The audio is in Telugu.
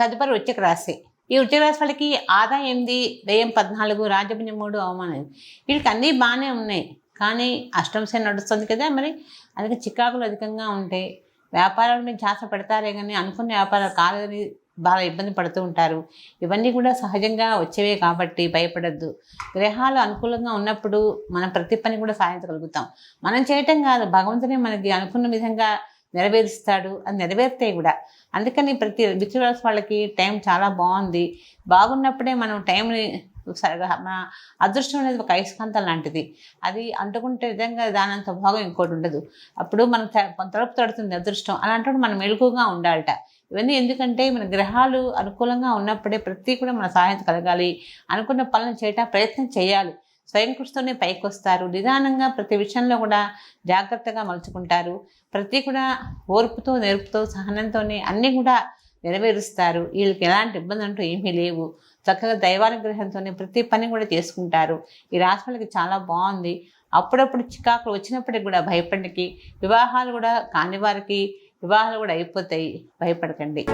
తదుపరి వృశ్చిక రాశి. ఈ వృశ్చిక రాశి వాళ్ళకి ఆదాయం ఎనిమిది వ్యయం పద్నాలుగు రాజపుణ్యం మూడు అవమానం వీళ్ళకి అన్నీ బాగానే ఉన్నాయి. కానీ అష్టం నడుస్తుంది కదా మరి. అందుకే చికాకులు అధికంగా ఉంటాయి. వ్యాపారాల మీద ధ్యాస పెడతారే కానీ అనుకున్న వ్యాపారాలు కాలేదని బాగా ఇబ్బంది పడుతూ ఉంటారు. ఇవన్నీ కూడా సహజంగా వచ్చేవే కాబట్టి భయపడద్దు. గ్రహాలు అనుకూలంగా ఉన్నప్పుడు మనం ప్రతి పని కూడా సాధించగలుగుతాం. మనం చేయటం కాదు. భగవంతుని మనకి అనుకున్న విధంగా నెరవేరుస్తాడు. అది నెరవేరుతాయి కూడా. అందుకని ప్రతి విత్తురాశి వాళ్ళకి టైం చాలా బాగుంది. బాగున్నప్పుడే మనం టైంని సరిగా మన అదృష్టం అనేది ఒక అయస్కాంతం లాంటిది. అది అంటుకుంటే విధంగా దానంత భాగం ఇంకోటి ఉండదు. అప్పుడు మనం తలుపు తడుతుంది అదృష్టం. అలాంటప్పుడు మనం మెలుగుగా ఉండాలట. ఇవన్నీ ఎందుకంటే మన గ్రహాలు అనుకూలంగా ఉన్నప్పుడే ప్రతి కూడా మన సహాయం కలగాలి. అనుకున్న పనులు చేయటం ప్రయత్నం చేయాలి. స్వయం కృషితోనే పైకి వస్తారు. నిదానంగా ప్రతి విషయంలో కూడా జాగ్రత్తగా మలుచుకుంటారు. ప్రతి కూడా ఓర్పుతో నేర్పుతో సహనంతోనే అన్నీ కూడా నెరవేరుస్తారు. వీళ్ళకి ఎలాంటి ఇబ్బంది అంటూ ఏమీ లేవు. చక్కగా దైవానుగ్రహంతోనే ప్రతి పని కూడా చేసుకుంటారు. ఈ రాశి చాలా బాగుంది. అప్పుడప్పుడు చికాకులు వచ్చినప్పటికి కూడా భయపడికి వివాహాలు కూడా కాని వారికి వివాహాలు కూడా అయిపోతాయి. భయపడకండి.